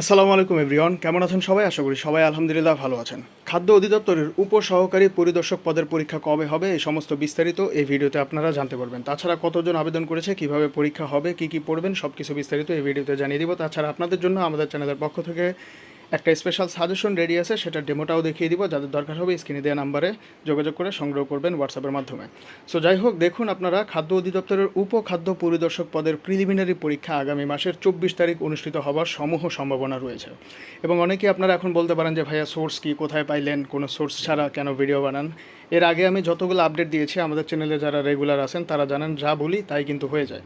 আসসালামু আলাইকুম, এভরিওয়ান। কেমন আছেন সবাই? আশা করি সবাই আলহামদুলিল্লাহ ভালো আছেন। খাদ্য অধিদপ্তরের উপসহকারী পরিদর্শক পদের পরীক্ষা কবে হবে, এই সমস্ত বিস্তারিত এই ভিডিওতে আপনারা জানতে পারবেন। তাছাড়া কতজন আবেদন করেছে, কীভাবে পরীক্ষা হবে, কি কি পড়বেন সব কিছু বিস্তারিত এই ভিডিওতে জানিয়ে দিব। তাছাড়া আপনাদের জন্য আমাদের চ্যানেলের পক্ষ থেকে একটা স্পেশাল সাজেশন রেডি আছে, সেটা ডেমোটাও দেখিয়ে দিব। যাদের দরকার হবে স্ক্রিনে দেওয়া নাম্বারে যোগাযোগ করে সংগ্রহ করবেন হোয়াটসঅ্যাপের মাধ্যমে। সো যাই হোক, দেখুন আপনারা, খাদ্য অধিদপ্তরের উপখাদ্য পরিদর্শক পদের প্রিলিমিনারি পরীক্ষা আগামী মাসের চব্বিশ তারিখ অনুষ্ঠিত হওয়ার সমূহ সম্ভাবনা রয়েছে। এবং অনেকেই আপনারা এখন বলতে পারেন যে, ভাইয়া সোর্স কি? কোথায় পাইলেন? কোনো সোর্স ছাড়া কেন ভিডিও বানান? এর আগে আমি যতগুলো আপডেট দিয়েছি, আমাদের চ্যানেলে যারা রেগুলার আছেন, তারা জানেন, যা বলি তাই কিন্তু হয়ে যায়।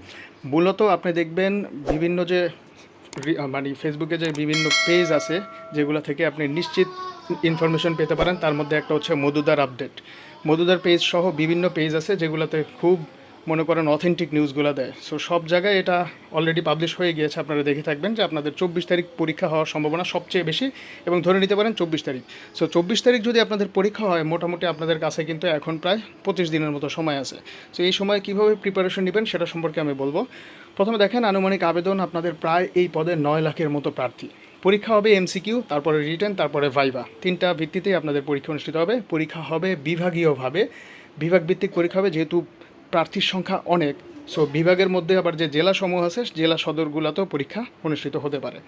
মূলত আপনি দেখবেন বিভিন্ন যে মানে ফেসবুকে যে বিভিন্ন পেজ আছে, যেগুলো থেকে আপনি নিশ্চিত ইনফরমেশন পেতে পারেন, তার মধ্যে একটা হচ্ছে মধুদার আপডেট মধুদার পেজ সহ বিভিন্ন পেজ আছে যেগুলোতে খুব মনে করেন অথেন্টিক নিউজগুলো দেয়। সো সব জায়গায় এটা অলরেডি পাবলিশ হয়ে গিয়েছে। আপনারা দেখে থাকবেন যে আপনাদের চব্বিশ তারিখ পরীক্ষা হওয়ার সম্ভাবনা সবচেয়ে বেশি এবং ধরে নিতে পারেন চব্বিশ তারিখ। সো চব্বিশ তারিখ যদি আপনাদের পরীক্ষা হয়, মোটামুটি আপনাদের কাছে কিন্তু এখন প্রায় পঁচিশ দিনের মতো সময় আছে। সো এই সময় কীভাবে প্রিপারেশন নেবেন সেটা সম্পর্কে আমি বলব। প্রথমে দেখেন, আনুমানিক আবেদন আপনাদের প্রায় এই পদে নয় লাখের মতো প্রার্থী। পরীক্ষা হবে এমসিকিউ তারপরে রিটার্ন, তারপরে ভাইভা। তিনটা ভিত্তিতেই আপনাদের পরীক্ষা অনুষ্ঠিত হবে। পরীক্ষা হবে বিভাগীয়ভাবে। বিভাগ ভিত্তিক পরীক্ষা হবে, যেহেতু প্রার্থীর সংখ্যা অনেক। সো বিভাগের মধ্যে আবার যে জেলা সমূহ আছে, জেলা সদরগুলোতেও পরীক্ষা অনুষ্ঠিত হতে পারে।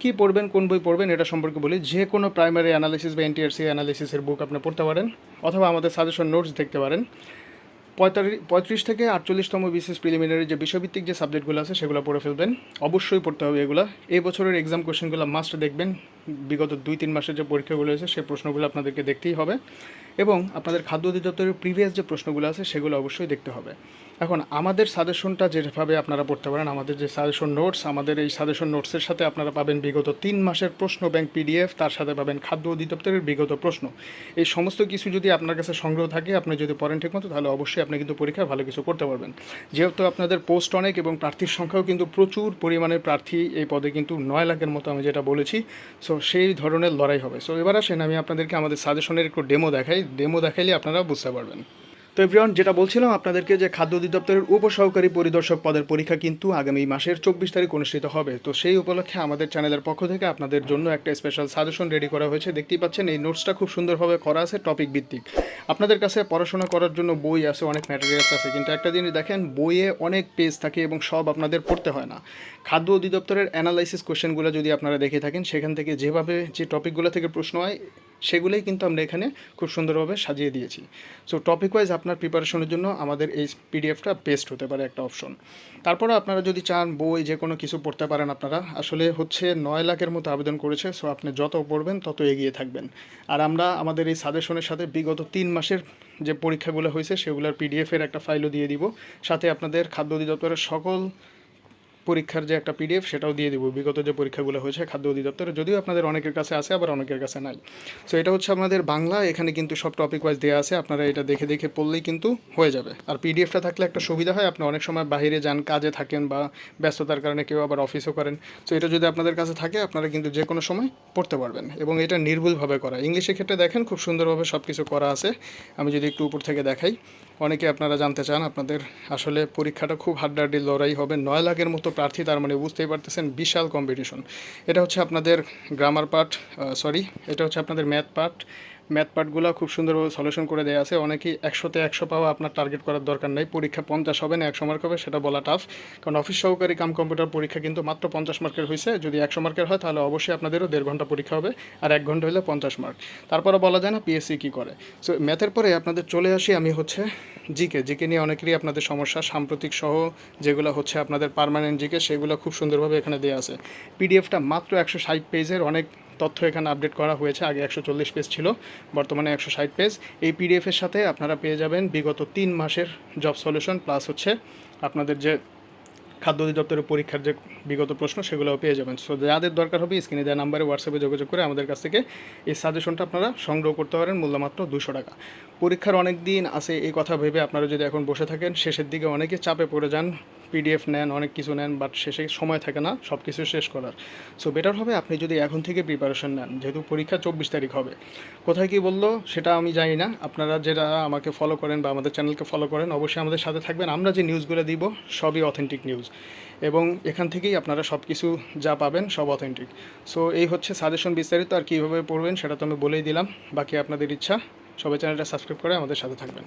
কী পড়বেন, কোন বই পড়বেন, এটা সম্পর্কে বলি। যে কোনো প্রাইমারি অ্যানালিসিস বা এনটিআরসি অ্যানালিসিসের বুক আপনি পড়তে পারেন, অথবা আমাদের সাজেশন নোটস দেখতে পারেন। পঁয়তাল্লিশ, পঁয়ত্রিশ থেকে আটচল্লিশতম বিশেষ প্রিলিমিনারি যে বিষয়ভিত্তিক যে সাবজেক্টগুলো আছে, সেগুলো পড়ে ফেলবেন। অবশ্যই পড়তে হবে এগুলো। এই বছরের এক্সাম কোশ্চেনগুলো মাস্ট দেখবেন। বিগত দুই, তিন মাসের যে পরীক্ষাগুলো হয়েছে সেই প্রশ্নগুলো আপনাদেরকে দেখতেই হবে। এবং আপনাদের খাদ্য অধিদপ্তরের প্রিভিয়াস যে প্রশ্নগুলো আছে সেগুলো অবশ্যই দেখতে হবে। এখন আমাদের সাজেশনটা যেভাবে আপনারা পড়তে পারেন, আমাদের যে সাজেশন নোটস, আমাদের এই সাজেশন নোটসের সাথে আপনারা পাবেন বিগত তিন মাসের প্রশ্ন ব্যাংক পিডিএফ, তার সাথে পাবেন খাদ্য অধিদপ্তরের বিগত প্রশ্ন। এই সমস্ত কিছু যদি আপনার কাছে সংগ্রহ থাকে, আপনি যদি পড়েন ঠিক মতো তাহলে অবশ্যই আপনি কিন্তু পরীক্ষায় ভালো কিছু করতে পারবেন। যেহেতু আপনাদের পোস্ট অনেক এবং প্রার্থীর সংখ্যাও কিন্তু প্রচুর পরিমাণে প্রার্থী এই পদে কিন্তু নয় লাখের মতো আমি যেটা বলেছি সো সেই ধরনের লড়াই হবে। সো এবার আসেন, আমি আপনাদেরকে আমাদের সাজেশনের একটু ডেমো দেখাই। ডেমো দেখাইলে আপনারা বুঝতে পারবেন। তো এভরিওয়ান যেটা বলছিলাম আপনাদেরকে যে খাদ্য অধিদপ্তরের উপসহকারী পরিদর্শক পদের পরীক্ষা কিন্তু আগামী মাসের চব্বিশ তারিখ অনুষ্ঠিত হবে। তো সেই উপলক্ষে আমাদের চ্যানেলের পক্ষ থেকে আপনাদের জন্য একটা স্পেশাল সাজেশন রেডি করা হয়েছে। দেখতেই পাচ্ছেন এই নোটসটা খুব সুন্দরভাবে করা আছে টপিক ভিত্তিক। আপনাদের কাছে পড়াশোনা করার জন্য বই আছে, অনেক ম্যাটেরিয়ালস আছে, কিন্তু একটা জিনিস দেখেন, বইয়ে অনেক পেজ থাকে এবং সব আপনাদের পড়তে হয় না। খাদ্য অধিদপ্তরের অ্যানালাইসিস কোয়েশ্চেনগুলো যদি আপনারা দেখে থাকেন, সেখান থেকে যেভাবে যে টপিকগুলো থেকে প্রশ্ন হয় সেগুলোই কিন্তু আমরা এখানে খুব সুন্দরভাবে সাজিয়ে দিয়েছি। সো টপিক ওয়াইজ আপনার প্রিপারেশনের জন্য আমাদের এই পিডিএফটা বেস্ট হতে পারে একটা অপশন তারপরে আপনারা যদি চান বই, যে কোনো কিছু পড়তে পারেন আপনারা। আসলে হচ্ছে নয় লাখের মতো আবেদন করেছে সো আপনি যত পড়বেন তত এগিয়ে থাকবেন। আর আমরা আমাদের এই সাজেশনের সাথে বিগত তিন মাসের যে পরীক্ষাগুলো হয়েছে, সেগুলোর পিডিএফের একটা ফাইলও দিয়ে দিব। সাথে আপনাদের খাদ্য অধিদপ্তরের সকল পরীক্ষার যে একটা পিডিএফ সেটাও দিয়ে দিব। বিগত যে পরীক্ষাগুলো হয়েছে খাদ্য অধিদপ্তরে, যদিও আপনাদের অনেকের কাছে আছে, আবার অনেকের কাছে নাই। সো এটা হচ্ছে আপনাদের বাংলা, এখানে কিন্তু সব টপিক ওয়াইজ দেওয়া আছে, আপনারা এটা দেখে দেখে পড়লেই কিন্তু হয়ে যাবে। আর পিডিএফটা থাকলে একটা সুবিধা হয়, আপনি অনেক সময় বাইরে যান, কাজে থাকেন বা ব্যস্ততার কারণে কেউ আবার অফিসও করেন। সো এটা যদি আপনাদের কাছে থাকে, আপনারা কিন্তু যে কোনো সময় পড়তে পারবেন এবং এটা নির্ভুলভাবে করা। ইংলিশের ক্ষেত্রে দেখেন, খুব সুন্দরভাবে সব কিছু করা আছে। আমি যদি একটু উপর থেকে দেখাই, অনেকে আপনারা জানতে চান, আপনাদের আসলে পরীক্ষাটা খুব হাড্ডাহাড্ডি লড়াই হবে, নয় লাখের মতো প্রার্থী, তার মানে বুঝতেই পারতেছেন, বিশাল কম্পিটিশন এটা হচ্ছে আপনাদের গ্রামার পার্ট সরি এটা হচ্ছে আপনাদের ম্যাথ পার্ট ম্যাথ পার্টগুলো খুব সুন্দরভাবে সলিউশন করে দেওয়া আছে। অনেকেই একশোতে একশো পাওয়া আপনার টার্গেট করার দরকার নেই। পরীক্ষা পঞ্চাশ হবে না, একশো মার্ক হবে, সেটা বলা টাফ কারণ অফিস সহকারী কাম কম্পিউটার পরীক্ষা কিন্তু মাত্র পঞ্চাশ মার্কের হয়েছে যদি একশো মার্কের হয়, তাহলে অবশ্যই আপনাদেরও দেড় ঘণ্টা পরীক্ষা হবে। আর এক ঘণ্টা হলে পঞ্চাশ মার্ক তারপরে বলা যায় না পিএসসি কী করে। সো ম্যাথের পরে আপনাদের চলে আসি আমি হচ্ছে জিকে জিকে নিয়ে অনেকেরই আপনাদের সমস্যা, সাম্প্রতিক সহ যেগুলো হচ্ছে আপনাদের পার্মানেন্ট জিকে সেগুলো খুব সুন্দরভাবে এখানে দেওয়া আছে। পিডিএফটা মাত্র একশো ষাট পেজের অনেক তথ্য এখানে আপডেট করা হয়েছে। আগে একশো চল্লিশ পেজ ছিল, বর্তমানে একশো ষাট পেজ এই পিডিএফের সাথে আপনারা পেয়ে যাবেন বিগত তিন মাসের জব সলিউশন প্লাস হচ্ছে আপনাদের যে খাদ্য অধিদপ্তরের পরীক্ষার যে বিগত প্রশ্ন, সেগুলোও পেয়ে যাবেন। সো যাদের দরকার হবে স্ক্রিনে দেওয়া নাম্বারে হোয়াটসঅ্যাপে যোগাযোগ করে আমাদের কাছ থেকে এই সাজেশনটা আপনারা সংগ্রহ করতে পারেন মূল্য মাত্র দুশো টাকা। পরীক্ষার অনেক দিন আছে এই কথা ভেবে আপনারা যদি এখন বসে থাকেন, শেষের দিকে অনেকে চাপে পড়ে যান পিডিএফ নেন, অনেক কিছু নেন বাট শেষে সময় থাকে না সব কিছু শেষ করার। সো বেটার হবে আপনি যদি এখন থেকে প্রিপারেশন নেন, যেহেতু পরীক্ষা চব্বিশ তারিখ হবে। কোথায় কি বলল সেটা আমি জানি না। আপনারা যেটা আমাকে ফলো করেন বা আমাদের চ্যানেলকে ফলো করেন, অবশ্যই আমাদের সাথে থাকবেন। আমরা যে নিউজগুলো দিব, সবই অথেন্টিক নিউজ এবং এখান থেকেই আপনারা সব কিছু যা পাবেন, সব অথেন্টিক সো এই হচ্ছে সাজেশন বিস্তারিত, আর কীভাবে পড়বেন সেটা তো আমি বলেই দিলাম। বাকি আপনাদের ইচ্ছা, সবাই চ্যানেলটা সাবস্ক্রাইব করে আমাদের সাথে থাকবেন।